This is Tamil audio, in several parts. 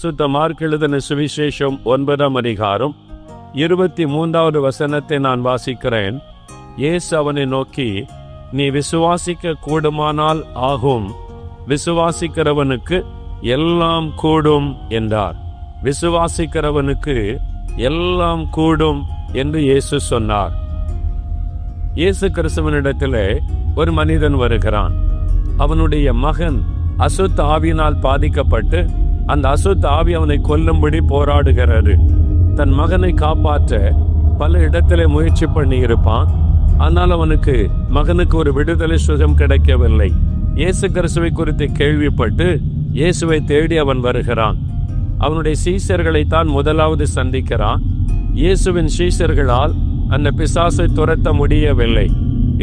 சுத்த மார்க்கெழுதின சுவிசேஷம் ஒன்பதாம் அதிகாரம் இருபத்தி மூன்றாவது வசனத்தை நான் வாசிக்கிறேன். இயேசு அவனை நோக்கி நீ விசுவாசிக்க கூடுமானால் ஆகும். விசுவாசிக்கிறவனுக்கு எல்லாம் கூடும் என்றார். விசுவாசிக்கிறவனுக்கு எல்லாம் கூடும் என்று இயேசு சொன்னார். இயேசு கிறிஸ்துவனிடத்திலே ஒரு மனிதன் வருகிறான். அவனுடைய மகன் அசுத்த ஆவியினால் பாதிக்கப்பட்டு அந்த அசுத்த ஆவி அவனை கொல்லும்படி போராடுகிறாரு தன் மகனை காப்பாற்ற பல இடத்துல முயற்சி பண்ணி இருப்பான் ஆனால் அவனுக்கு மகனுக்கு ஒரு விடுதலை சுகம் கிடைக்கவில்லை. இயேசு கிறிஸ்துவை குறித்து கேள்விப்பட்டு இயேசுவை தேடி அவன் வருகிறான். அவனுடைய சீசர்களை தான் முதலாவது சந்திக்கிறான். இயேசுவின் சீசர்களால் அந்த பிசாசை துரத்த முடியவில்லை.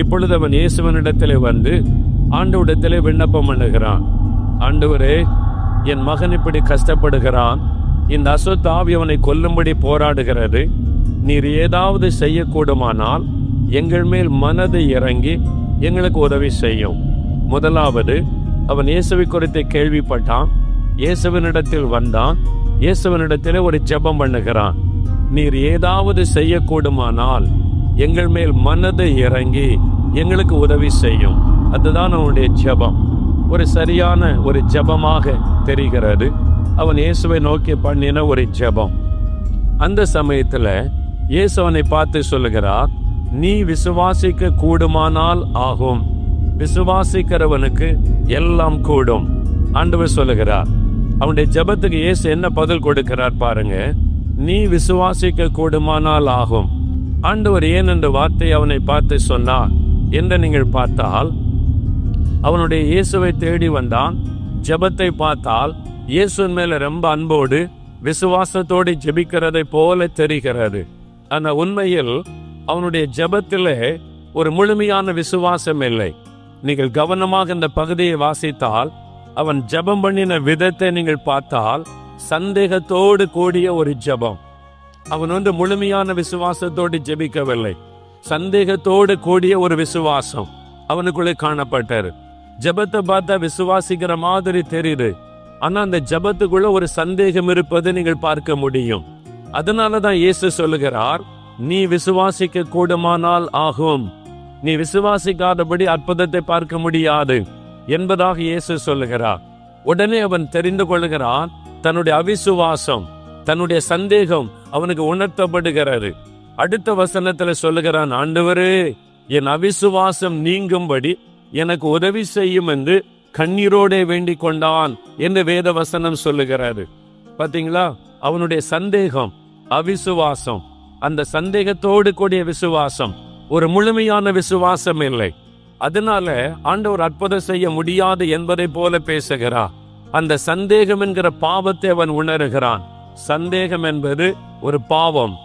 இப்பொழுது அவன் இயேசுவனிடத்திலே வந்து ஆண்டவரிடத்திலே விண்ணப்பம் பண்ணுகிறான். ஆண்டவரே என் மகன் இப்படி கஷ்டப்படுகிறான். இந்த அசுத்தாவி அவனை கொல்லும்படி போராடுகிறது. நீர் ஏதாவது செய்யக்கூடுமானால் எங்கள் மேல் மனது இறங்கி எங்களுக்கு உதவி செய்யும். முதலாவது அவன் இயேசுவை குறித்து கேள்விப்பட்டான். இயேசுவனிடத்தில் வந்தான். இயேசுவனிடத்திலே ஒரு ஜெபம் பண்ணுகிறான். நீர் ஏதாவது செய்யக்கூடுமானால் எங்கள் மேல் மனது இறங்கி எங்களுக்கு உதவி செய்யும். அதுதான் அவனுடைய ஜெபம். ஒரு சரியான ஒரு ஜெபமாக தெரிகிறது. அவன் இயேசுவை நோக்கி பண்ணின ஒரு ஜெபம். அந்த சமயத்தில் இயேசு அவனை பார்த்து சொல்லுகிறார் நீ விசுவாசிக்க கூடுமானால் ஆகும். விசுவாசிக்கிறவனுக்கு எல்லாம் கூடும். ஆண்டவர் சொல்லுகிறார். அவனுடைய ஜெபத்துக்கு இயேசு என்ன பதில் கொடுக்கிறார் பாருங்க. நீ விசுவாசிக்க கூடுமானால் ஆகும். ஆண்டவர் ஏன் என்ற வார்த்தை அவனை பார்த்து சொன்னார்? என்று நீங்கள் பார்த்தால் அவனுடைய இயேசுவை தேடி வந்தான். ஜெபத்தை பார்த்தால் இயேசுவின் மேல ரொம்ப அன்போடு விசுவாசத்தோடு ஜெபிக்கிறதை போல தெரிகிறது. அந்த உண்மையில் அவனுடைய ஜபத்திலே ஒரு முழுமையான விசுவாசம் இல்லை. நீங்கள் கவனமாக இந்த பகுதியை வாசித்தால் அவன் ஜெபம் பண்ணின விதத்தை நீங்கள் பார்த்தால் சந்தேகத்தோடு கூடிய ஒரு ஜெபம். அவன் வந்து முழுமையான விசுவாசத்தோடு ஜெபிக்கவில்லை. சந்தேகத்தோடு கூடிய ஒரு விசுவாசம் அவனுக்குள்ளே காணப்பட்டாரு ஜெபத்தை பார்த்தா விசுவாசிக்கிற மாதிரி தெரியுது. ஆனா அந்த ஜெபத்துக்குள்ள ஒரு சந்தேகம் இருப்பதை நீங்கள் பார்க்க முடியும். அதனாலதான் இயேசு சொல்லுகிறார் நீ விசுவாசிக்க கூடுமானால் ஆகும். நீ விசுவாசிக்காதபடி அற்புதத்தை பார்க்க முடியாது என்பதாக இயேசு சொல்லுகிறார். உடனே அவன் தெரிந்து கொள்கிறான் தன்னுடைய அவிசுவாசம் தன்னுடைய சந்தேகம் அவனுக்கு உணர்த்தப்படுகிறது. அடுத்த வசனத்துல சொல்லுகிறான் ஆண்டவரே என் அவிசுவாசம் நீங்கும்படி எனக்கு உதவி செய்யும் என்று கண்ணீரோடே வேண்டிக் கொண்டான் என்று வேத வசனம் சொல்லுகிறாரு பாத்தீங்களா அவனுடைய சந்தேகம் அவிசுவாசம். அந்த சந்தேகத்தோடு கூடிய விசுவாசம். ஒரு முழுமையான விசுவாசம் இல்லை. அதனால ஆண்டவர் அற்புதம் செய்ய முடியாது என்பதை போல பேசுகிறார். அந்த சந்தேகம் என்கிற பாவத்தை அவன் உணர்கிறான். சந்தேகம் என்பது ஒரு பாவம்.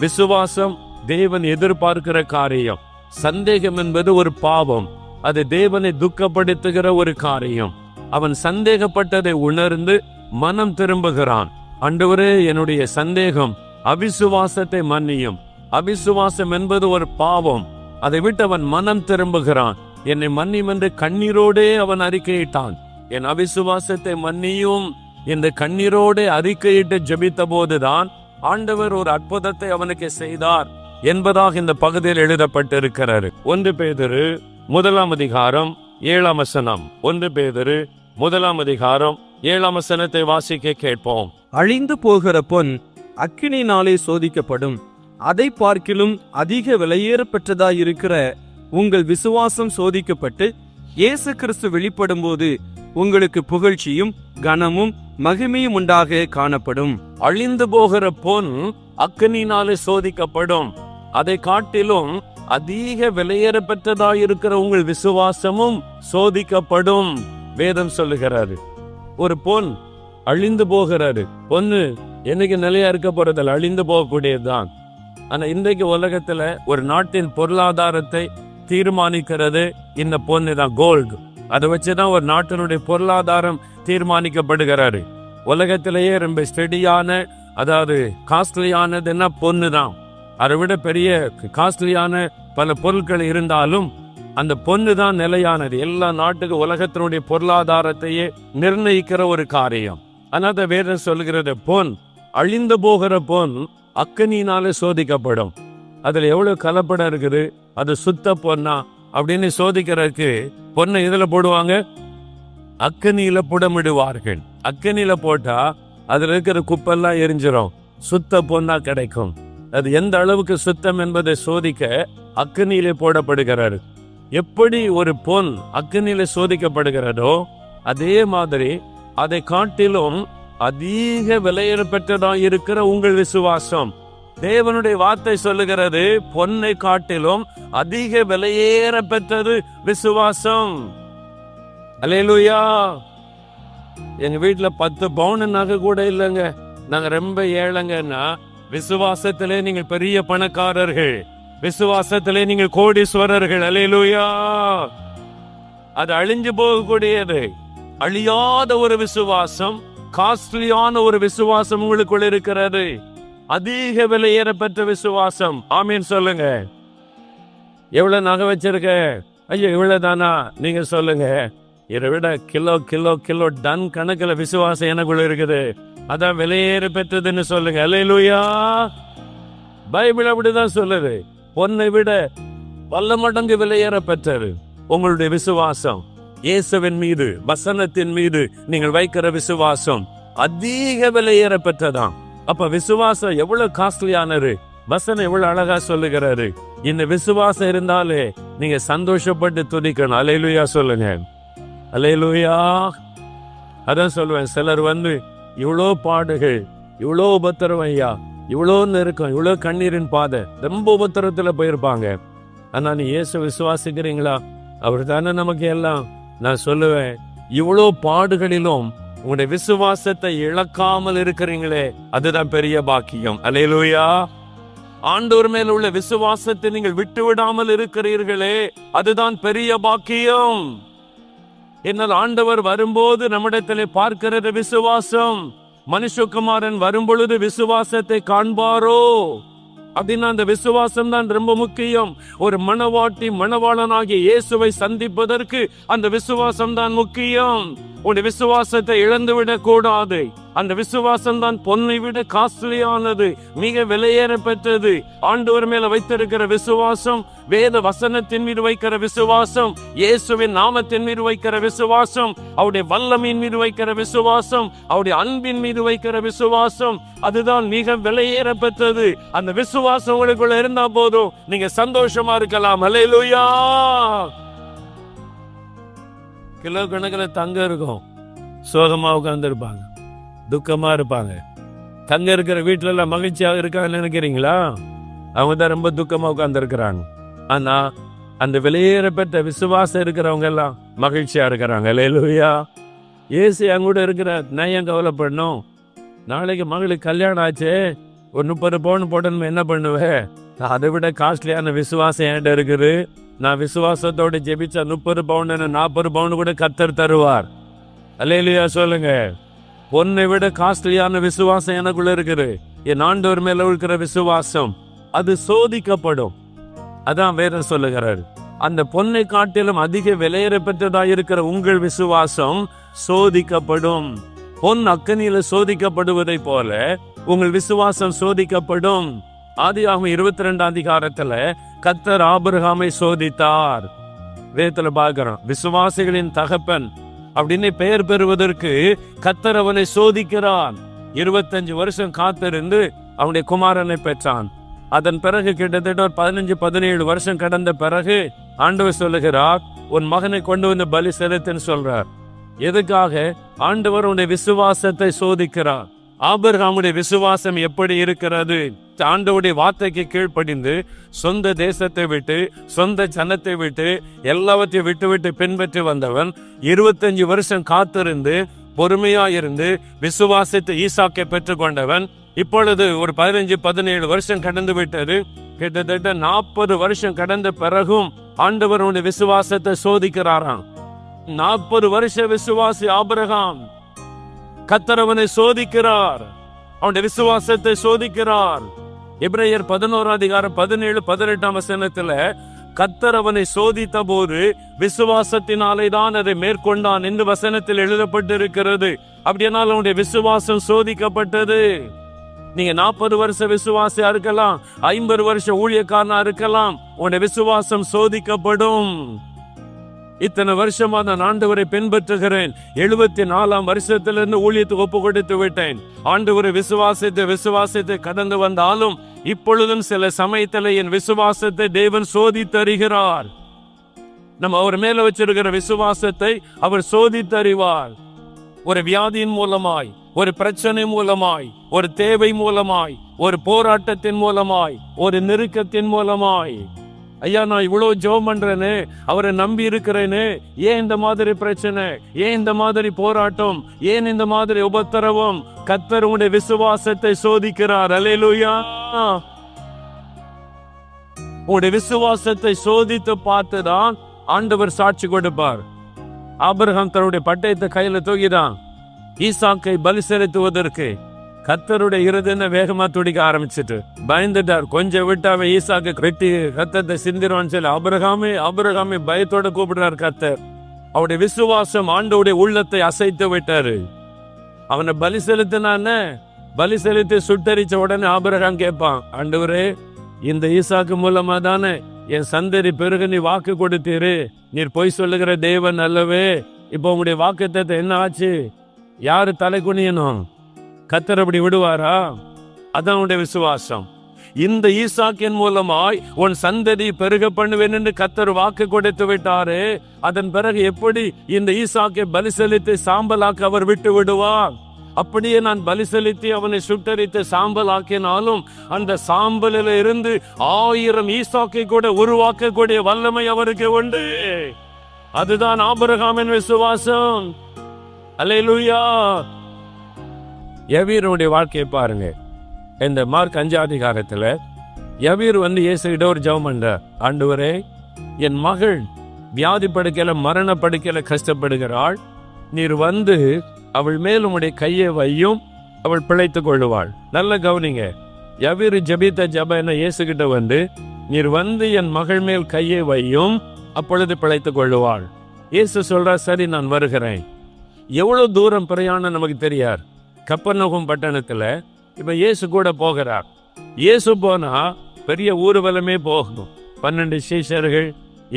விசுவாசம் தேவன் எதிர்பார்க்கிற காரியம். சந்தேகம் என்பது ஒரு பாவம். அது தேவனை துக்கப்படுத்துகிற ஒரு காரியம். அவன் சந்தேகப்பட்டதை உணர்ந்து மனம் திரும்புகிறான். அன்றுவரே என்னுடைய சந்தேகம் அவிசுவாசத்தை மன்னியும். அவிசுவாசம் என்பது ஒரு பாவம். அதை விட்டு அவன் மனம் திரும்புகிறான். என்னை மன்னியும் என்று கண்ணீரோடே அவன் அறிக்கையிட்டான். என் அவிசுவாசத்தை மன்னியும் என்று கண்ணீரோடே அறிக்கையிட்டு ஜபித்த போதுதான் ஆண்டவர் ஒரு அற்புதத்தை அவனுக்கு செய்தார் என்பதாக இந்த பகுதியில் எழுதப்பட்டிருக்கிறார் ஒன்று பேதரு முதலாம் அதிகாரம் ஏழாம் வசனம். ஒன்று பேதரு முதலாம் அதிகாரம் ஏழாம் வசனத்தை வாசிக்க கேட்போம். அழிந்து போகிற பொன் அக்கினினாலே சோதிக்கப்படும். அதை பார்க்கிலும் அதிக விலையேறப்பெற்றதாயிருக்கிற உங்கள் விசுவாசம் சோதிக்கப்பட்டு இயேசு கிறிஸ்து வெளிப்படும்போது உங்களுக்கு புகழ்ச்சியும் கனமும் மகிமையும் உண்டாக காணப்படும். அழிந்து போகிற பொன் அக்கனினாலே சோதிக்கப்படும். அதை காட்டிலும் அதிக விலையேறப்பட்டதாக இருக்கிற உங்கள் விசுவாசமும் சோதிக்கப்படும். வேதம் சொல்லுகிறாரு. ஒரு பொன் அழிந்து போகிறாரு. பொண்ணு என்னைக்கு நிலையா இருக்க போறதில்ல அழிந்து போகக்கூடியதுதான். ஆனா இன்றைக்கு உலகத்துல ஒரு நாட்டின் பொருளாதாரத்தை தீர்மானிக்கிறது இந்த பொண்ணு தான் கோல்டு. அதை வச்சுதான் ஒரு நாட்டினுடைய பொருளாதாரம் தீர்மானிக்கப்படுகிறாரு. உலகத்திலேயே ரொம்ப ஸ்டெடியான அதாவது காஸ்ட்லியானதுன்னா பொண்ணு தான் அதை விட பெரிய காஸ்ட்லியான பல பொருட்கள் இருந்தாலும் அந்த பொண்ணு தான் நிலையானது. எல்லா நாட்டுக்கு உலகத்தினுடைய பொருளாதாரத்தையே நிர்ணயிக்கிற ஒரு காரியம். அனாத வேதம் சொல்லுகிறது பொன் அழிந்து போகிற பொன் அக்கனியினால சோதிக்கப்படும். அதுல எவ்வளவு கலப்படம் இருக்குது அது சுத்த பொண்ணா அப்படின்னு சோதிக்கிறதுக்கு பொண்ணை இதுல போடுவாங்க? அக்கனியில புடமிடுவார்கள். அக்கனியில போட்டா அதுல இருக்கிற குப்பெல்லாம் எரிஞ்சிடும் சுத்த பொன்னா கிடைக்கும். அது எந்த அளவுக்கு சுத்தம் என்பதை சோதிக்க அக்னியிலே போடப்படுகிறார். எப்படி ஒரு பொன் அக்கனியில சோதிக்கப்படுகிறதோ அதே மாதிரி அதை காட்டிலும் அதிக விலையேற பெற்றதாக இருக்கிற உங்கள் விசுவாசம். தேவனுடைய வார்த்தை சொல்லுகிறது பொன்னை காட்டிலும் அதிக விலையேற பெற்றது விசுவாசம். அலேலுயா எங்க வீட்டுல பத்து பவுன் நகை கூட இல்லைங்க. நாங்க ரொம்ப ஏழைங்கன்னா விசுவாசத்திலே நீங்கள் பெரிய பணக்காரர்கள். விசுவாசத்திலே நீங்கள் கோடீஸ்வரர்கள். அலையலூயா அது அழிஞ்சு போகக்கூடியது. அழியாத ஒரு விசுவாசம் காஸ்ட்லியான ஒரு விசுவாசம் உங்களுக்குள்ள இருக்கிறது. அதிக விலையேற பெற்ற விசுவாசம். ஆமீன் சொல்லுங்க. எவ்வளவு நகை வச்சிருக்க? ஐயோ இவ்வளவு தானா நீங்க சொல்லுங்க. இதை விட கிலோ கிலோ கிலோ டன் கணக்குல விசுவாசம் எனக்குள்ள இருக்குது. அதான் விலையேற பெற்றதுன்னு சொல்லுங்க. அலையிலுயா பைபிள் அப்படிதான் சொல்லுது. பொன்னை விட பல்ல மடங்கு விலையேற பெற்றது. உங்களுடைய விசுவாசம் இயேசுவின் மீது வசனத்தின் மீது நீங்கள் வைக்கிற விசுவாசம் அதிக விலையேற பெற்றதாம். அப்ப விசுவாசம் எவ்வளவு காஸ்ட்லியானது வசனம் எவ்வளவு அழகா சொல்லுகிறாரு. இந்த விசுவாசம் இருந்தாலே நீங்க சந்தோஷப்பட்டு துதிக்கணும். அலையிலுயா சொல்லுங்க. அலையிலுயா அதான் சொல்லுவேன். சிலர் வந்து இவ்வளோ பாடுகள் இவ்வளோ உபத்திரம் ஐயா. இவ்வளோ நெருக்கம் இவ்வளோ கண்ணீரின் பாதை. ரொம்ப உபத்திரத்தில் போயிருப்பாங்க. ஆனால் நீ இயேசு விசுவாசிக்கிறீங்களா? அவர் தானே நமக்கு எல்லாம் நான் சொல்லுவேன். இவ்வளோ பாடுகளிலும் உங்களுடைய விசுவாசத்தை இழக்காமல் இருக்கிறீங்களே அதுதான் பெரிய பாக்கியம். அலையலூயா ஆண்டோர் மேல் உள்ள விசுவாசத்தை நீங்கள் விட்டு விடாமல் இருக்கிறீர்களே அதுதான் பெரிய பாக்கியம். என்னால் ஆண்டவர் வரும்போது நம்மிடத்தில் பார்க்கிறது விசுவாசம். மனுஷகுமாரன் வரும்பொழுது விசுவாசத்தை காண்பாரோ? அப்படின்னா அந்த விசுவாசம் தான் ரொம்ப முக்கியம். ஒரு மணவாட்டி மணவாளனாகிய இயேசுவை சந்திப்பதற்கு அந்த விசுவாசம் தான் முக்கியம். உன் விசுவாசத்தை இழந்து விடக் கூடாது அந்த விசுவாசம் தான் பொன்னை விட காஸ்ட்லியானது மிக விலையேற பெற்றது. ஆண்டவர் மேல வைத்திருக்கிற விசுவாசம் வேத வசனத்தின் மீது வைக்கிற விசுவாசம் இயேசுவின் நாமத்தின் மீது வைக்கிற விசுவாசம் அவருடைய வல்லமையின் மீது வைக்கிற விசுவாசம் அவருடைய அன்பின் மீது வைக்கிற விசுவாசம் அதுதான் மிக விலையேற பெற்றது. அந்த விசுவாசம் உங்களுக்குள்ள இருந்தா போதும். நீங்க சந்தோஷமா இருக்கலாம். அலையலுயா கிலோ கணக்கில் தங்கம் இருக்கும். சோகமாக உட்கார்ந்து துக்கமாக துக்கமா இருப்பாங்க. தங்க இருக்கிற வீட்டுல எல்லாம் மகிழ்ச்சியாக இருக்காங்கன்னு நினைக்கிறீங்களா? அவங்க தான் ரொம்ப துக்கமா உட்கார்ந்து இருக்கிறாங்க ஆனா அந்த வெளியேற பெற்ற விசுவாசம் இருக்கிறவங்க எல்லாம் மகிழ்ச்சியா இருக்கிறாங்க. லேலுயா ஏசு என் கூட இருக்கிற நான் ஏன் கவலைப்படணும்? நாளைக்கு மகளுக்கு கல்யாணம் ஆச்சே. ஒரு முப்பது பவுன் போடணும் என்ன பண்ணுவேன் அதை விட காஸ்ட்லியான விசுவாசம் என்கிட்ட இருக்குது. நான் விசுவாசத்தோடு ஜெபிச்சா முப்பது பவுன் நாற்பது பவுன் கூட கத்தர் தருவார். அல்லையா சொல்லுங்க. பொன்னை விட காஸ்ட்லியான விசுவாசம் எனக்குள்ள இருக்குது. என் ஆண்டவர் மேல இருக்கிற விசுவாசம் அது சோதிக்கப்படும். அதான் வேற சொல்லுகிறார். அந்த பொன்னை காட்டிலும் அதிக விலையேற பெற்றதா இருக்கிற உங்கள் விசுவாசம் சோதிக்கப்படும். பொன் அக்கனியில சோதிக்கப்படுவதை போல உங்கள் விசுவாசம் சோதிக்கப்படும். ஆதியாகும் இருபத்தி ரெண்டாம் அதிகாரத்துல கத்தர் ஆபிரகாமை சோதித்தார். வேதத்துல பார்க்கிறோம் விசுவாசிகளின் தகப்பன் அப்படின்னு பெயர் பெறுவதற்கு கத்தர் அவனை சோதிக்கிறான். இருபத்தஞ்சு வருஷம் காத்திருந்து அவனுடைய குமாரனை பெற்றான். அதன் பிறகு கிட்டத்தட்ட ஒரு பதினஞ்சு பதினேழு வருஷம் கடந்த பிறகு ஆண்டவர் சொல்லுகிறார் உன் மகனை கொண்டு வந்து பலி செலுத்துன்னு சொல்றார். எதுக்காக? ஆண்டவர் உன்னுடைய விசுவாசத்தை சோதிக்கிறார். ஆபர்ஹாமுடைய விசுவாசம் எப்படி இருக்கிறது? ஆண்டவுடைய வார்த்தைக்கு கீழ்ப்படிந்து சொந்த தேசத்தை விட்டு சொந்த ஜனத்தை விட்டு எல்லாவற்றையும் விட்டு விட்டு பின்பற்றி வந்தவன் இருபத்தஞ்சு வருஷம் காத்திருந்து பொறுமையா இருந்து விசுவாசத்தை ஈசாக்கை பெற்றுக்கொண்டவன். இப்பொழுது ஒரு பதினஞ்சு பதினேழு வருஷம் கடந்து விட்டது. கிட்டத்தட்ட நாற்பது வருஷம் கடந்த பிறகும் ஆண்டவருடைய விசுவாசத்தை சோதிக்கிறாராம். நாற்பது வருஷ விசுவாசி ஆபிரகாம். கத்தரவனை சோதிக்கிறார். அவனுடைய விசுவாசத்தை சோதிக்கிறார். எபிரேயர் பதினோரா அதிகாரம் பதினேழு பதினெட்டாம் வசனத்துல கத்தர் அவனை சோதித்த போது விசுவாசத்தினாலே தான் அதை மேற்கொண்டான் என்று வசனத்தில் எழுதப்பட்டிருக்கிறது. அப்படியானால் அவனுடைய விசுவாசம் சோதிக்கப்பட்டது. நீங்க நாற்பது வருஷ விசுவாசியா இருக்கலாம் ஐம்பது வருஷ ஊழியக்காரனா இருக்கலாம் உன்னுடைய விசுவாசம் சோதிக்கப்படும். இத்தனை வருஷமா நான் ஆண்டவரை பின்பற்றுகிறேன். எழுபத்தி நாலாம் வருஷத்திலிருந்து ஊழியத்துக்கு ஒப்பு கொடுத்து விட்டேன். ஆண்டவரை விசுவாசித்து விசுவாசித்து கடந்து வந்தாலும் இப்பொழுதும் சில சமயத்தில் என் விசுவாசத்தை தேவன் சோதித்தருகிறார் நம்ம அவர் மேல வச்சிருக்கிற விசுவாசத்தை அவர் சோதித்தறிவார். ஒரு வியாதியின் மூலமாய் ஒரு பிரச்சனை மூலமாய் ஒரு தேவை மூலமாய் ஒரு போராட்டத்தின் மூலமாய் ஒரு நெருக்கத்தின் மூலமாய். ஐயா நான் இவ்வளவு ஜோம் பண்றேனே அவரை நம்பி இருக்கிறேனே ஏன் இந்த மாதிரி பிரச்சனை ஏன் இந்த மாதிரி போராட்டம் ஏன் இந்த மாதிரி உபத்திரவம்? கத்தர் உங்களுடைய விசுவாசத்தை சோதிக்கிறார். அலையலுயா உங்களுடைய விசுவாசத்தை சோதித்து பார்த்து தான் ஆண்டவர் சாட்சி கொடுப்பார். அபர்ஹாம் தன்னுடைய பட்டயத்தை கையில தூக்கிதான். ஈசாக்கை பலி செலுத்துவதற்கு. கத்தருடைய இருதயம் வேகமா துடிக்க ஆரம்பிச்சிட்டு பயந்துட்டார். கொஞ்சம் விட்டு அவன் ஈசாக்கு வெட்டி ரத்தத்தை சிந்திருவான்னு சொல்லி அபிரகாமே அபிரகாமே பயத்தோட கூப்பிடுறார் கத்தர் அவருடைய விசுவாசம் ஆண்டவுடைய உள்ளத்தை அசைத்து விட்டாரு. அவனை பலி செலுத்தினான பலி செலுத்தி சுட்டரிச்ச உடனே ஆபிரகாம் கேட்பான் ஆண்டவரே இந்த ஈசாக்கு மூலமா தானே என் சந்தரி பெருகு நீ வாக்கு கொடுத்தீரு. நீர் பொய் சொல்லுகிற தெய்வன் அல்லவே. இப்போ உங்களுடைய வாக்குத்தத்தை என்ன ஆச்சு? யாரு தலை குனியணும்? கத்தர் அப்படி விடுவாரா? அதான் உன்னுடைய விசுவாசம். இந்த ஈசாக்கின் மூலமாய் உன் சந்ததி பெருக பண்ணுவேன் என்று கத்தர் வாக்கு கொடுத்து விட்டாரு அதன் பிறகு எப்படி இந்த ஈசாக்கை பலி செலுத்தி சாம்பலாக்க அவர் விட்டு விடுவார்? அப்படியே நான் பலி செலுத்தி அவனை சுட்டரித்து சாம்பல் ஆக்கினாலும் அந்த சாம்பலில் இருந்து ஆயிரம் ஈசாக்கை கூட உருவாக்கக்கூடிய வல்லமை அவருக்கு உண்டு. அதுதான் ஆபரகாமின் விசுவாசம். அலையலுயா யவீருடைய வாழ்க்கையை பாருங்க. இந்த மார்க் அஞ்சாதிகாரத்தில் யவீர் வந்து இயேசுகிட்ட ஒரு ஜெபம் பண்ற ஆண்டவரே என் மகள் வியாதி படுக்கையில மரண படுக்கையில கஷ்டப்படுகிறாள் நீர் வந்து அவள் மேல் உடைய கையை வையும் அவள் பிழைத்து கொள்ளுவாள். நல்ல கவனிங்க. யவீர் ஜபித்த ஜப என்ன? இயேசுகிட்ட வந்து நீர் வந்து என் மகள் மேல் கையை வையும் அப்பொழுது பிழைத்து கொள்ளுவாள். இயேசு சொல்றா சரி நான் வருகிறேன். எவ்வளவு தூரம் பிரயாணம் நமக்கு தெரியார் கப்பநோகம் பட்டணத்தில் இப்போ இயேசு கூட போகிறார் இயேசு போனால் பெரிய ஊர்வலமே போகணும் பன்னெண்டு சீசர்கள்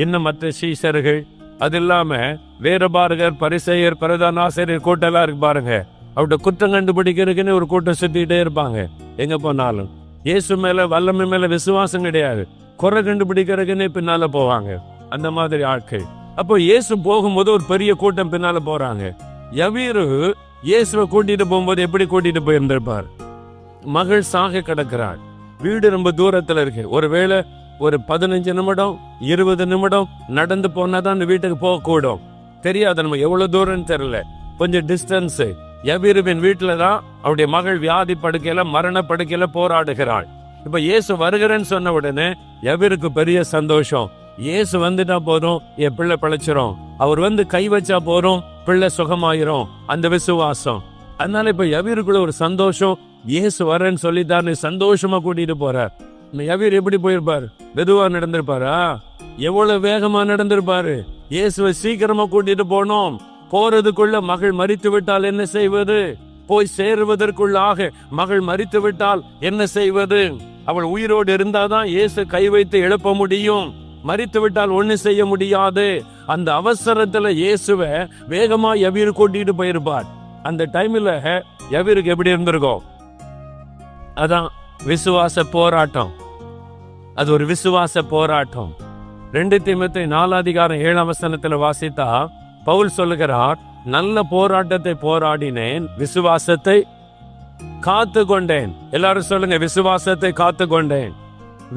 இன்னும் மற்ற சீசர்கள் அது இல்லாமல் வேறுபாருகர் பரிசெயர் பிரதான ஆசிரியர் கூட்டம்லாம் இருக்கு பாருங்க. அவட்ட குற்றம் கண்டுபிடிக்கிறதுக்குன்னு ஒரு கூட்டம் சுற்றிக்கிட்டே இருப்பாங்க. எங்கே போனாலும். இயேசு மேலே வல்லமை மேலே விசுவாசம் கிடையாது. குறை கண்டுபிடிக்கிறதுக்குன்னு பின்னால் போவாங்க. அந்த மாதிரி ஆட்கள். அப்போ இயேசு போகும்போது ஒரு பெரிய கூட்டம் பின்னால் போகிறாங்க யவீரு இயேசுவை கூட்டிட்டு போகும்போது எப்படி கூட்டிட்டு போயிருந்திருப்பார்? மகள் சாக கிடக்கிறாள். வீடு ரொம்ப தூரத்தில் இருக்கு. ஒருவேளை ஒரு பதினஞ்சு நிமிடம் இருபது நிமிடம் நடந்து போனா தான் அந்த வீட்டுக்கு போகக்கூடும். தெரியாது நம்ம எவ்வளவு தூரம்னு தெரியல. கொஞ்சம் டிஸ்டன்ஸ் எவ்விருவின் வீட்டில் தான் அவருடைய மகள் வியாதி படுக்கையில மரண படுக்கையில போராடுகிறாள். இப்ப இயேசு வருகிறேன்னு சொன்ன உடனே யவீருக்கு பெரிய சந்தோஷம். இயேசு வந்துட்டா போதும் என் பிள்ளை பிழைச்சிரும். அவர் வந்து கை வச்சா போதும் பிள்ளை சுகமாயிரும் அந்த விசுவாசம். அதனால இப்ப யவீருக்குள்ள ஒரு சந்தோஷம் இயேசு வரேன்னு சொல்லிட்டாரு சந்தோஷமா கூட்டிட்டு போற. இந்த யவீர் எப்படி போயிருப்பார்? மெதுவா நடந்திருப்பாரா? எவ்வளவு வேகமா நடந்திருப்பாரு? இயேசுவை சீக்கிரமா கூட்டிட்டு போனோம். போறதுக்குள்ள மகள் மறித்து விட்டால் என்ன செய்வது? போய் சேருவதற்குள்ளாக மகள் மறித்து விட்டால் என்ன செய்வது? அவள் உயிரோடு இருந்தாதான் இயேசு கை வைத்து எழுப்ப முடியும். மறித்து விட்டால் ஒண்ணு செய்ய முடியாது. அந்த அவசரத்துல இயேசுவை வேகமா எவிரு கூட்டிட்டு போயிருப்பார். அந்த டைம்ல எவிருக்கு எப்படி இருந்திருக்கும் அதான் விசுவாச போராட்டம். அது ஒரு விசுவாச போராட்டம். ரெண்டு தீமத்தை நாலாதிகாரம் ஏழாம் வசனத்துல வாசித்தா பவுல் சொல்லுகிறார் நல்ல போராட்டத்தை போராடினேன் விசுவாசத்தை காத்து கொண்டேன் எல்லாரும் சொல்லுங்க விசுவாசத்தை காத்து கொண்டேன்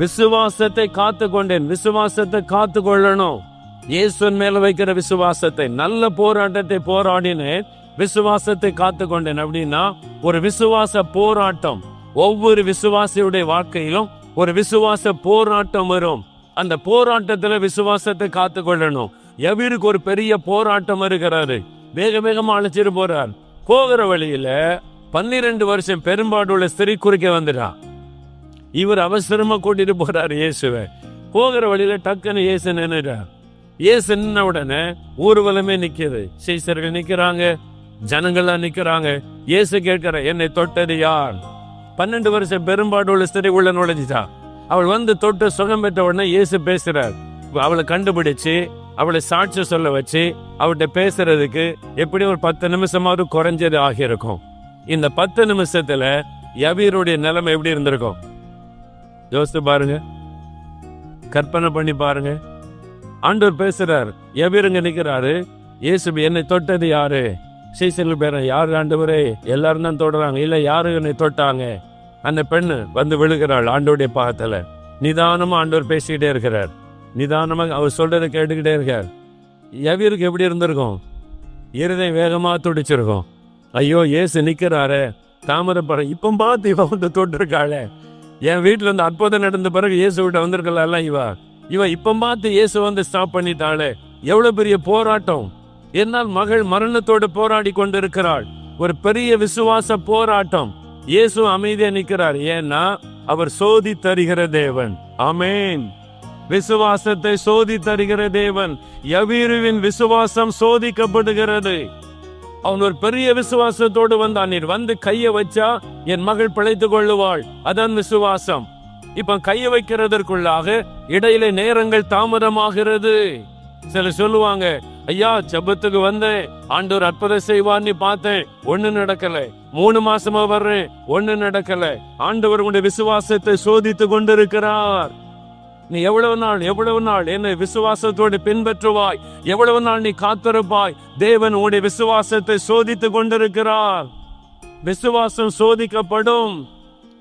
விசுவாசத்தை காத்து கொண்டேன் விசுவாசத்தை காத்து கொள்ளணும் இயேசுவன் மேல வைக்கிற விசுவாசத்தை நல்ல போராட்டத்தை போராடினேன் விசுவாசத்தை காத்து கொண்டேன் அப்படின்னா ஒரு விசுவாச போராட்டம் ஒவ்வொரு விசுவாசியுடைய வாழ்க்கையிலும் ஒரு விசுவாச போராட்டம் வரும். அந்த போராட்டத்துல விசுவாசத்தை காத்து கொள்ளணும் எவருக்கு ஒரு பெரிய போராட்டம் இருக்கிறாரு வேக வேகமா அழைச்சிட்டு போறார். போகிற வழியில பன்னிரண்டு வருஷம் பெரும்பாடுள்ள ஸ்திரீ குறிக்க வந்துடா இவர் அவசரமா கூட்டிட்டு போறாரு இயேசுவை. போகிற வழியில டக்குன்னு இயேசு நின்னுட்டார். இயேசு உடனே ஊர்வலமே நிக்குது. சீசர்கள் நிக்கிறாங்க ஜனங்கள்லாம் நிக்கிறாங்க. இயேசு கேட்கிற என்னை தொட்டது யார்? பன்னெண்டு வருஷம் பெரும்பாடு உள்ள ஸ்திரீ உள்ள நுழைஞ்சிட்டா. அவள் வந்து தொட்டு சுகம் பெற்ற உடனே இயேசு பேசுறார். அவளை கண்டுபிடிச்சு அவளை சாட்சி சொல்ல வச்சு அவள்கிட்ட பேசுறதுக்கு எப்படி ஒரு பத்து நிமிஷமாவது குறைஞ்சது ஆகியிருக்கும். இந்த பத்து நிமிஷத்துல யவீருடைய நிலைமை எப்படி இருந்திருக்கும்? யோசித்து பாருங்க. கற்பனை பண்ணி பாருங்க. ஆண்டவர் பேசுறார் யவீருங்க நிக்கிறாரு இயேசு என்னை தொட்டது யாரு? சீசல் பேர யார் ஆண்டவரே? எல்லாரும் தான் தொடுறாங்க. இல்ல யாரு என்னை தொட்டாங்க? அந்த பெண்ணு வந்து விழுகிறாள் ஆண்டோடைய பாகத்துல நிதானமா ஆண்டவர் பேசிக்கிட்டே இருக்கிறார். நிதானமாக அவர் சொல்றதை கேட்டுக்கிட்டே இருக்கார். யவீருக்கு எப்படி இருந்திருக்கும்? இருதயம் வேகமா துடிச்சிருக்கும். ஐயோ ஏசு நிற்கிறாரு தாமரப்படம் இப்போ பார்த்து இவ வந்து தொட்டிருக்காளே. என் வீட்டில் வந்து அற்புதம் நடந்த பிறகு இயேசு விட்ட வந்திருக்கலாம் இவ? இவன் இப்ப பார்த்து இயேசு வந்து ஸ்டாப் பண்ணிட்டாளே. எவ்வளவு பெரிய போராட்டம். என்னால் மகள் மரணத்தோடு போராடி கொண்டிருக்கிறாள். ஒரு பெரிய விசுவாச போராட்டம். இயேசு அமைதியா நிற்கிறார். ஏன்னா அவர் சோதி தருகிற தேவன். அமேன் விசுவாசத்தை சோதி தருகிற தேவன். யவீருவின் விசுவாசம் சோதிக்கப்படுகிறது. அவன் ஒரு பெரிய விசுவாசத்தோடு வந்தான். நீர் வந்து கையை வச்சா என் மகள் பிழைத்துக் கொள்ளுவாள். அதான் விசுவாசம். இப்ப கைய வைக்கிறதற்குள்ளாக இடையில நேரங்கள் தாமதமாகிறது. சில சொல்லுவாங்க ஐயா ஜபத்துக்கு வந்தேன். ஆண்டவர் அற்புதம் செய்வார்னு பார்த்தேன். ஒண்ணு நடக்கல. மூணு மாசமா வர்றேன். ஒண்ணு நடக்கல. ஆண்டவர் உடைய விசுவாசத்தை சோதித்து கொண்டிருக்கிறார். நீ எவ்வளவு நாள் எவ்வளவு நாள் என்னை விசுவாசத்தோடு பின்பற்றுவாய்? எவ்வளவு நாள் நீ காத்திருப்பாய்? தேவன் உன்னுடைய விசுவாசத்தை சோதித்து கொண்டிருக்கிறார். விசுவாசம் சோதிக்கப்படும்.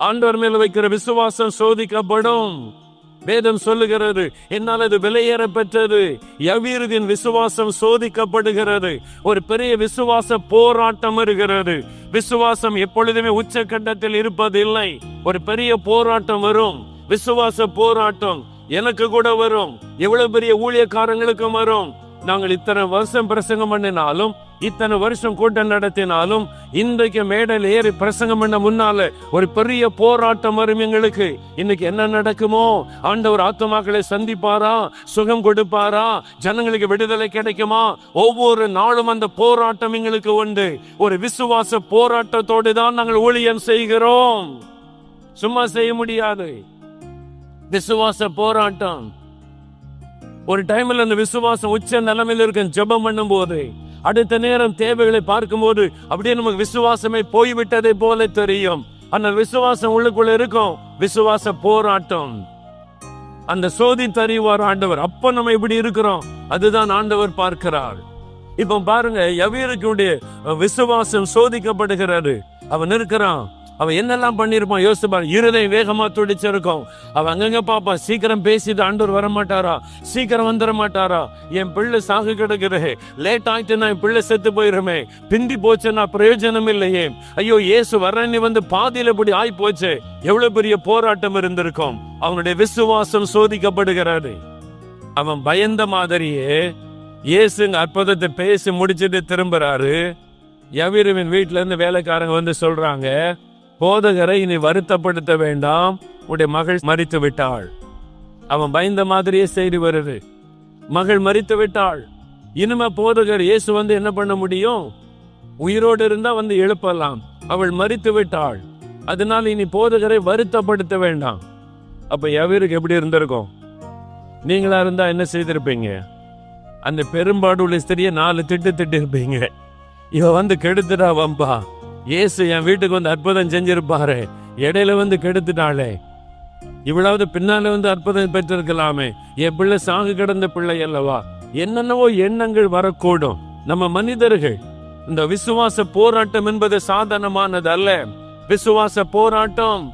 ஆண்டவர் மேல் வைக்கிற விசுவாசம் சோதிக்கப்படும். வேதம் சொல்லுகிறது என்னால் அது விலையேற பெற்றது எவ்வீரதின் விசுவாசம் சோதிக்கப்படுகிறது. ஒரு பெரிய விசுவாச போராட்டம் இருக்கிறது விசுவாசம் எப்பொழுதுமே உச்சக்கட்டத்தில் இருப்பதில்லை. ஒரு பெரிய போராட்டம் வரும். விசுவாச போராட்டம் எனக்கு கூட வரும். எவ்வளவு பெரிய ஊழியக்காரங்களுக்கும் வரும். நாங்கள் இத்தனை வருஷம் பிரசங்கம் பண்ணினாலும் இத்தனை வருஷம் கூட்டம் நடத்தினாலும் இன்றைக்கு மேடையில் ஏறி பிரசங்கம் பண்ண முன்னால ஒரு பெரிய போராட்டம் வரும் எங்களுக்கு. இன்னைக்கு என்ன நடக்குமோ? ஆண்டவர் ஆத்மாக்களை சந்திப்பாரா? சுகம் கொடுப்பாரா? ஜனங்களுக்கு விடுதலை கிடைக்குமா? ஒவ்வொரு நாளும் அந்த போராட்டம் எங்களுக்கு உண்டு. ஒரு விசுவாச போராட்டத்தோடு தான் நாங்கள் ஊழியம் செய்கிறோம். சும்மா செய்ய முடியாது. விசுவாச போராட்டம். ஒரு டைம்ல அந்த விசுவாசம் உச்ச நிலைமையில் இருக்கும் ஜெபம் பண்ணும்போது அடுத்த நேரம் தேவைகளை பார்க்கும்போது அப்படியே நமக்கு விசுவாசமே போய்விட்டதை போல தெரியும். அந்த விசுவாசம் உள்ளுக்குள்ள இருக்கும். விசுவாச போராட்டம். அந்த சோதி தறிவார் ஆண்டவர். அப்ப நம்ம இப்படி இருக்கிறோம். அதுதான் ஆண்டவர் பார்க்கிறார். இப்ப பாருங்க யவீருக்குடைய விசுவாசம் சோதிக்கப்படுகிறாரு அவன் இருக்கிறான். அவன் என்னெல்லாம் பண்ணியிருப்பான்? யோசிப்பான் இருதயம் வேகமாக துடிச்சிருக்கும் அவன் அங்கங்கே பார்ப்பான். சீக்கிரம் பேசிட்டு ஆண்டவர் வர மாட்டாரா சீக்கிரம் வந்துட மாட்டாரா என் பிள்ளை சாகு கிடக்குறே லேட் ஆயிட்டுனா என் பிள்ளை செத்து போயிருமே. பிந்தி போச்சுன்னா பிரயோஜனம் இல்லையே. ஐயோ இயேசு வரன்னு வந்து பாதியில் இப்படி ஆய் போச்சு. எவ்வளோ பெரிய போராட்டம் இருந்திருக்கும். அவனுடைய விசுவாசம் சோதிக்கப்படுகிறாரு அவன் பயந்த மாதிரியே இயேசுங்க அற்புதத்தை பேசி முடிச்சுட்டு திரும்புறாரு. யவீருவின் வீட்டிலேருந்து வேலைக்காரங்க வந்து சொல்கிறாங்க போதகரை இனி வருத்தப்படுத்த வேண்டாம். உடைய மகள் மறித்து விட்டாள். அவன் பயந்த மாதிரியே செய்தி வருது. மகள் மறித்து விட்டாள். இனிமே போதகர் இயேசு வந்து என்ன பண்ண முடியும்? உயிரோடு இருந்தா வந்து எழுப்பலாம். அவள் மறித்து விட்டாள். அதனால் இனி போதகரை வருத்தப்படுத்த வேண்டாம். அப்ப எவருக்கு எப்படி இருந்திருக்கும்? நீங்களா இருந்தா என்ன செய்திருப்பீங்க? அந்த பெரும்பாடு உள்ள ஸ்திரியை நாலு திட்டு திட்டு இருப்பீங்க இவ வந்து கெடுத்துடா வம்பா? இயேசு என் வீட்டுக்கு வந்து அற்புதம் செஞ்சிருப்பாரு. இடையில வந்து கெடுத்துட்டாளே. இவ்வளவு பின்னால வந்து அற்புதம் பெற்றிருக்கலாமே. என் பிள்ளை சாகு கிடந்த பிள்ளை அல்லவா? என்னென்னவோ எண்ணங்கள் வரக்கூடும். நம்ம மனிதர்கள் இந்த விசுவாச போராட்டம் என்பது சாதனமானது அல்ல. விசுவாச போராட்டம்.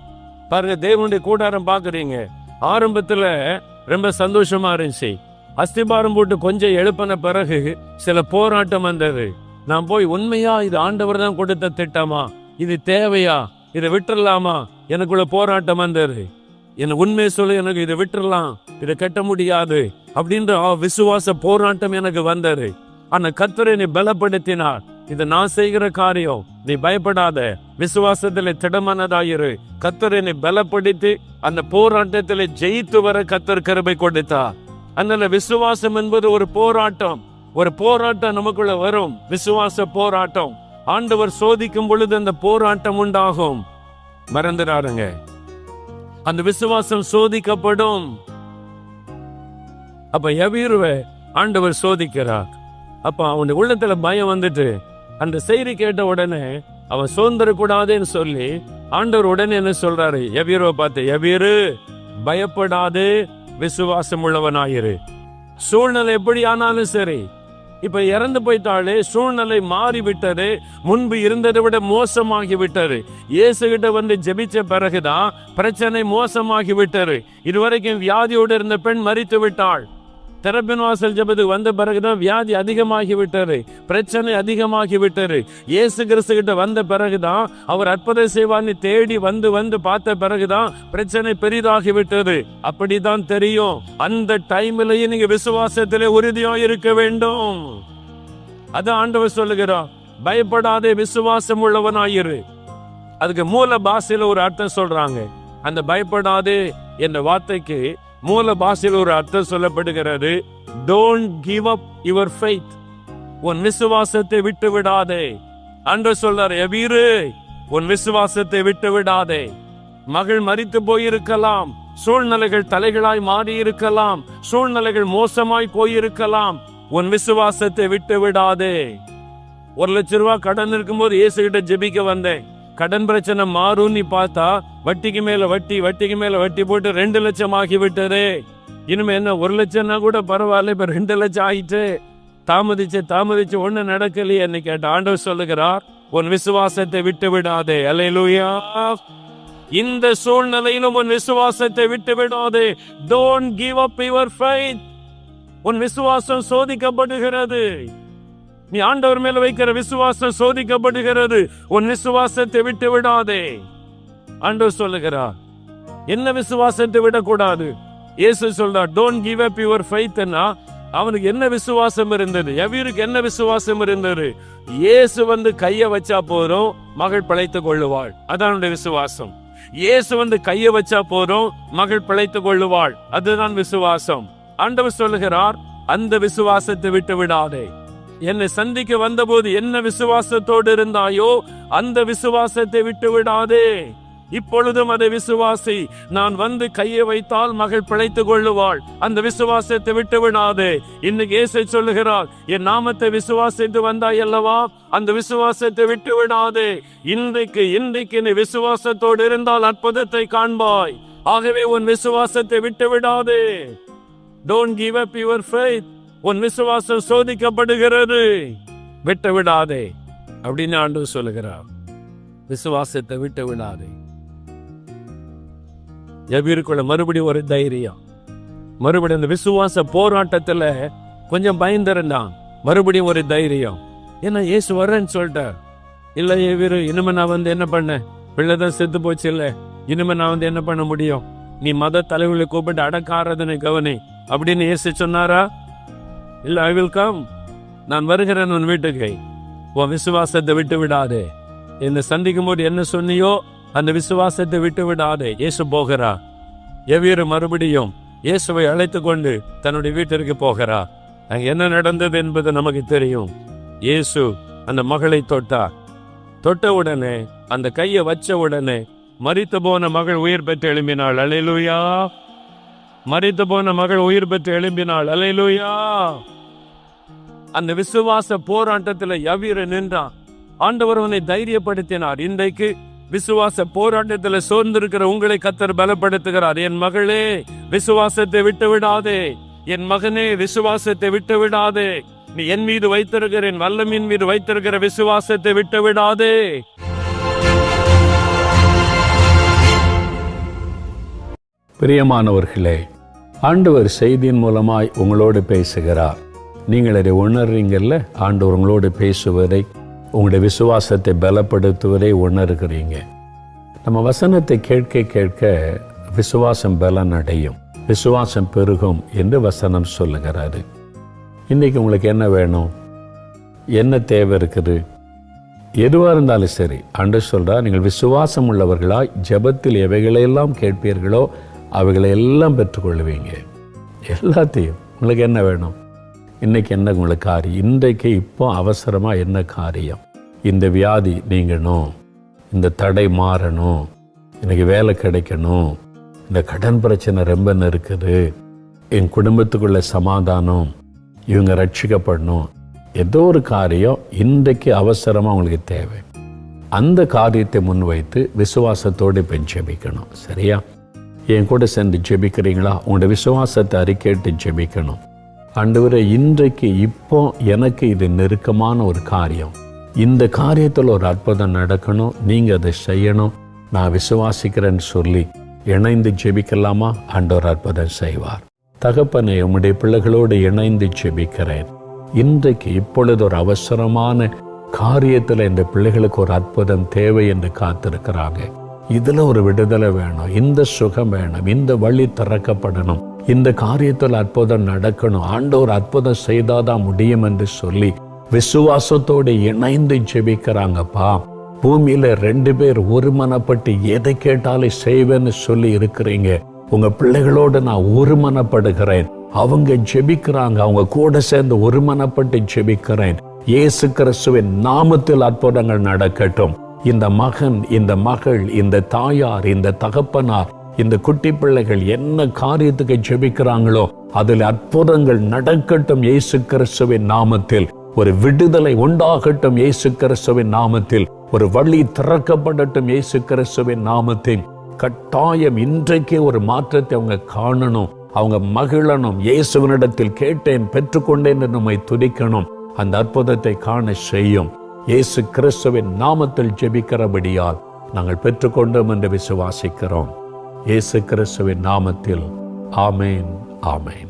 பாருங்க தேவனுடைய கூடாரம் பாக்குறீங்க ஆரம்பத்துல ரொம்ப சந்தோஷமா இருந்துச்சு. அஸ்திபாரம் போட்டு கொஞ்சம் எழுப்பின பிறகு சில போராட்டம் வந்தது. நான் போய் உண்மையா இது ஆண்டவர் தான் கொடுத்த திட்டமா? இது தேவையா? இதை விட்டுறலாமா? எனக்குள்ள போராட்டம் வந்தது. என்ன உண்மையை சொல்ல எனக்கு இதை விட்டுறலாம். இதை கட்ட முடியாது அப்படின்ற விசுவாச போராட்டம் எனக்கு வந்தது. ஆனா கத்துரை நீ பலப்படுத்தினார். இது நான் செய்கிற காரியம். நீ பயப்படாத. விசுவாசத்துல திடமானதாயிரு. கத்தரை நீ பலப்படுத்தி அந்த போராட்டத்திலே ஜெயித்து வர கத்தர் கருபை கொடுத்தா அதனால விசுவாசம் என்பது ஒரு போராட்டம். ஒரு போராட்டம் நமக்குள்ள வரும். விசுவாச போராட்டம். ஆண்டவர் சோதிக்கும் பொழுது அந்த போராட்டம் உண்டாகும். மறந்துடாருங்க அந்த விசுவாசம் சோதிக்கப்படும். அப்ப எவீருவை ஆண்டவர் சோதிக்கிறார்? அப்ப அவனுடைய உள்ளத்துல பயம் வந்துட்டு அந்த செய்தி கேட்ட உடனே அவன் சோர்ந்துடக்கூடாதுன்னு சொல்லி ஆண்டவர் உடனே என்ன சொல்றாரு? எவீருவை பார்த்து எவீரு பயப்படாது விசுவாசம் உள்ளவனாயிரு. சூழ்நிலை எப்படி ஆனாலும் சரி இப்ப இறந்து போயிட்டாலே சூழ்நிலை மாறிவிட்டது. முன்பு இருந்ததை விட மோசமாகி விட்டது இயேசு கிட்ட வந்து ஜெபிச்ச பிறகுதான் பிரச்சனை மோசமாகி விட்டது இதுவரைக்கும் வியாதியோடு இருந்த பெண் மறித்து விட்டாள் திறப்பின் வாசல் ஜபத்துக்கு வந்த பிறகுதான் வியாதி அதிகமாகி விட்டாரு பிரச்சனை அதிகமாகி விட்டாரு இயேசு கிறிஸ்து கிட்ட வந்த பிறகுதான் அவர் அற்புதம் செய்வான்னு தேடி வந்து வந்து பார்த்த பிறகுதான் பிரச்சனை பெரிதாகி விட்டது அப்படிதான் தெரியும். அந்த டைம்லயே நீங்க விசுவாசத்திலே உறுதியா இருக்க வேண்டும். அதான் ஆண்டவர் சொல்லுகிறார். பயப்படாதே விசுவாசம் உள்ளவனாயிரு. அதுக்கு மூல பாஷையில ஒரு அர்த்தம் சொல்றாங்க. அந்த பயப்படாதே என்ற வார்த்தைக்கு மூல பாஷையில் ஒரு அர்த்தம் சொல்லப்படுகிறது. Don't give up your faith உன் விசுவாசத்தை விட்டு விடாதே. அன்று சொல்றார் எவீரு உன் விசுவாசத்தை விட்டு விடாதே. மகள் மறித்து போயிருக்கலாம். சூழ்நிலைகள் தலைகளாய் மாறி இருக்கலாம் சூழ்நிலைகள் மோசமாய் போயிருக்கலாம். உன் விசுவாசத்தை விட்டு விடாதே. ஒரு லட்ச ரூபாய் கடன் இருக்கும்போது இயேசு கிட்ட ஜெபிக்க வந்தேன். கடன் பிரச்சனை மாறும்னு பார்த்தா வட்டிக்கு மேல வட்டி வட்டிக்கு மேல வட்டி போட்டு ரெண்டு லட்சம் ஆகிவிட்டது. இனிமே என்ன ஒரு லட்சம்னா கூட பரவாயில்ல இப்ப ரெண்டு லட்சம் ஆயிட்டு தாமதிச்சு தாமதிச்சு ஒண்ணு நடக்கலையே என்ன கேட்ட ஆண்டவர் சொல்லுகிறார் உன் விசுவாசத்தை விட்டு விடாதே. அலையலூயா இந்த சூழ்நிலையிலும் உன் விசுவாசத்தை விட்டு விடாதே. Don't give up your faith உன் விசுவாசம் சோதிக்கப்படுகிறது. நீ ஆண்டவர் மேல வைக்கிற விசுவாசம் சோதிக்கப்படுகிறது. உன் விசுவாசத்தை விட்டு விடாதே. ஆண்டவர் சொல்லுகிறார் என்ன விசுவாசத்தை விடக்கூடாது? இயேசு சொல்றார் டோன்ட் கிவ் அப் யுவர் ஃபைத்னா அவனுக்கு என்ன விசுவாசம் இருந்தது? எவ்வீருக்கு என்ன விசுவாசம் இருந்தது? இயேசு வந்து கைய வச்சா போறோம் மகள் பிழைத்துக் கொள்ளுவாள். அதான் விசுவாசம். இயேசு வந்து கைய வச்சா போறோம் மகள் பிழைத்துக் கொள்ளுவாள். அதுதான் விசுவாசம். ஆண்டவர் சொல்லுகிறார் அந்த விசுவாசத்தை விட்டு விடாதே. என்னை சந்திக்க வந்தபோது என்ன விசுவாசத்தோடு இருந்தாயோ அந்த விசுவாசத்தை விட்டு விடாதே இப்பொழுதும் அதை விசுவாசி நான் வந்து கையை வைத்தால் மகள் பிழைத்துக் கொள்ளுவாள். அந்த விசுவாசத்தை விட்டு விடாதே இன்னைக்கு இயேசை சொல்லுகிறார் என் நாமத்தை விசுவாசித்து வந்தாய் அல்லவா? அந்த விசுவாசத்தை விட்டு விடாதே இன்றைக்கு இன்றைக்கு நீ விசுவாசத்தோடு இருந்தால் அற்புதத்தை காண்பாய். ஆகவே உன் விசுவாசத்தை விட்டு விடாதே don't give up your faith உன் விசுவாசம் சோதிக்கப்படுகிறது. விட்டு விடாதே அப்படின்னு ஆண்டு சொல்லுகிறார். விசுவாசத்தை விட்டு விடாதே எவ்விருக்குள்ள மறுபடியும் ஒரு தைரியம். மறுபடியும் அந்த விசுவாச போராட்டத்துல கொஞ்சம் பயந்திருந்தான். மறுபடியும் ஒரு தைரியம். ஏன்னா ஏசு வர்றேன்னு சொல்லிட்டார். இல்ல எவ்விரு இனிமே நான் வந்து என்ன பண்ணேன் பிள்ளைதான் செத்து போச்சு இல்ல? இனிமே நான் வந்து என்ன பண்ண முடியும்? நீ மத தலைவர்களை கூப்பிட்டு அடக்காரதனை கவனி. அப்படின்னு ஏசு சொன்னாரா? இல்லை ஐ வில் கம் நான் வருகிறேன் உன் வீட்டுக்கு. உன் விசுவாசத்தை விட்டு விடாதே என்னை சந்திக்கும் போது என்ன சொன்னியோ அந்த விசுவாசத்தை விட்டு விடாதே இயேசு போகிறா எவ்விரு மறுபடியும் இயேசுவை அழைத்து கொண்டு தன்னுடைய வீட்டிற்கு போகிறா அங்கே என்ன நடந்தது என்பது நமக்கு தெரியும். இயேசு அந்த மகளை தொட்டா தொட்ட உடனே அந்த கையை வச்ச உடனே மறித்து போன மகள் உயிர் பெற்று எழும்பினாள். அலையிலுயா மறித்து போன மகள் உயிர் பெற்று எழும்பினாள். அலையிலூயா அந்த விசுவாச போராட்டத்தில் யவீர நின்றான். ஆண்டவர் அவனை தைரியப்படுத்தினார். இன்றைக்கு விசுவாச போராட்டத்தில் சோர்ந்திருக்கிற உங்களை கத்தர் பலப்படுத்துகிறார். என் மகளே விசுவாசத்தை விட்டு விடாதே என் மகனே விசுவாசத்தை விட்டு விடாதே நீ என் மீது வைத்திருக்கிற என் வல்லமின் மீது வைத்திருக்கிற விசுவாசத்தை விட்டு விடாதே பிரியமானவர்களே ஆண்டவர் செய்தியின் மூலமாய் உங்களோடு பேசுகிறார். நீங்கள் அதை உணர்றீங்கல்ல? ஆண்டவர் உங்களோடு பேசுவதை உங்களுடைய விசுவாசத்தை பலப்படுத்துவதை உணர்கிறீங்க. நம்ம வசனத்தை கேட்க கேட்க விசுவாசம் பலன் அடையும். விசுவாசம் பெருகும் என்று வசனம் சொல்லுகிறாரு இன்றைக்கி உங்களுக்கு என்ன வேணும்? என்ன தேவை இருக்குது? எதுவாக இருந்தாலும் சரி அன்று சொல்கிறா நீங்கள் விசுவாசம் உள்ளவர்களாய் ஜெபத்தில் எவைகளையெல்லாம் கேட்பீர்களோ அவைகளை எல்லாம் பெற்றுக்கொள்வீங்க எல்லாத்தையும். உங்களுக்கு என்ன வேணும்? இன்றைக்கி என்ன உங்களுக்கு காரியம் இன்றைக்கு இப்போ அவசரமாக என்ன காரியம்? இந்த வியாதி நீங்கணும். இந்த தடை மாறணும். எனக்கு வேலை கிடைக்கணும். இந்த கடன் பிரச்சனை ரொம்ப இருக்குது என் குடும்பத்துக்குள்ள சமாதானம். இவங்க ரட்சிக்கப்படணும். ஏதோ ஒரு காரியம் இன்றைக்கு அவசரமாக உங்களுக்கு தேவை. அந்த காரியத்தை முன்வைத்து விசுவாசத்தோடு இப்போ சரியா? என் கூட சேர்ந்து ஜெபிக்கிறீங்களா? உங்களோட விசுவாசத்தை அறிக்கையிட்டு ஜெபிக்கணும். ஆண்டவரே இன்றைக்கு இப்போ எனக்கு இது நெருக்கமான ஒரு காரியம். இந்த காரியத்தில் ஒரு அற்புதம் நடக்கணும். நீங்கள் அதை செய்யணும். நான் விசுவாசிக்கிறேன்னு சொல்லி இணைந்து ஜெபிக்கலாமா? ஆண்டவர் அற்புதம் செய்வார். தகப்பனை உம்முடைய பிள்ளைகளோடு இணைந்து ஜெபிக்கிறேன். இன்றைக்கு இப்பொழுது ஒரு அவசரமான காரியத்தில் இந்த பிள்ளைகளுக்கு ஒரு அற்புதம் தேவை என்று காத்திருக்கிறாங்க. இதுல ஒரு விடுதலை வேணும் இந்த சுகம் வேணும் இந்த வழி திறக்கப்படணும் இந்த காரியத்தில் அற்புதம் நடக்கணும் ஆண்டவர் அற்புதம் செய்தாதான் முடியும் என்று சொல்லி விசுவாசத்தோடு இணைந்து ஜெபிக்கிறாங்கப்பா. பூமியில ரெண்டு பேர் ஒருமனப்பட்டு எதை கேட்டாலும் செய்வேன்னு சொல்லி இருக்கிறீங்க. உங்க பிள்ளைகளோடு நான் ஒருமனப்படுகிறேன். அவங்க ஜெபிக்கிறாங்க அவங்க கூட சேர்ந்து ஒருமனப்பட்டு ஜெபிக்கிறேன். இயேசு கிறிஸ்துவின் நாமத்தில் அற்புதங்கள் நடக்கட்டும். இந்த மகன் இந்த மகள் இந்த தாயார் இந்த தகப்பனார் இந்த குட்டி பிள்ளைகள் என்ன காரியத்துக்கு ஜெபிக்கிறாங்களோ அதில் அற்புதங்கள் நடக்கட்டும் இயேசு கிறிஸ்துவின் நாமத்தில். ஒரு விடுதலை உண்டாகட்டும் இயேசு கிறிஸ்துவின் நாமத்தில். ஒரு வழி திறக்கப்படட்டும் இயேசு கிறிஸ்துவின் நாமத்தில். கட்டாயம் இன்றைக்கே ஒரு மாற்றத்தை அவங்க காணணும். அவங்க மகிழணும். இயேசுவனிடத்தில் கேட்டேன் பெற்றுக்கொண்டேன் என்று நம்மை துடிக்கணும் அந்த அற்புதத்தை காண செய்யும். இயேசு கிறிஸ்துவின் நாமத்தில் ஜெபிக்கிறபடியால் நாங்கள் பெற்றுக்கொண்டோம் என்று விசுவாசிக்கிறோம். இயேசு கிறிஸ்துவின் நாமத்தில். ஆமேன் ஆமேன்.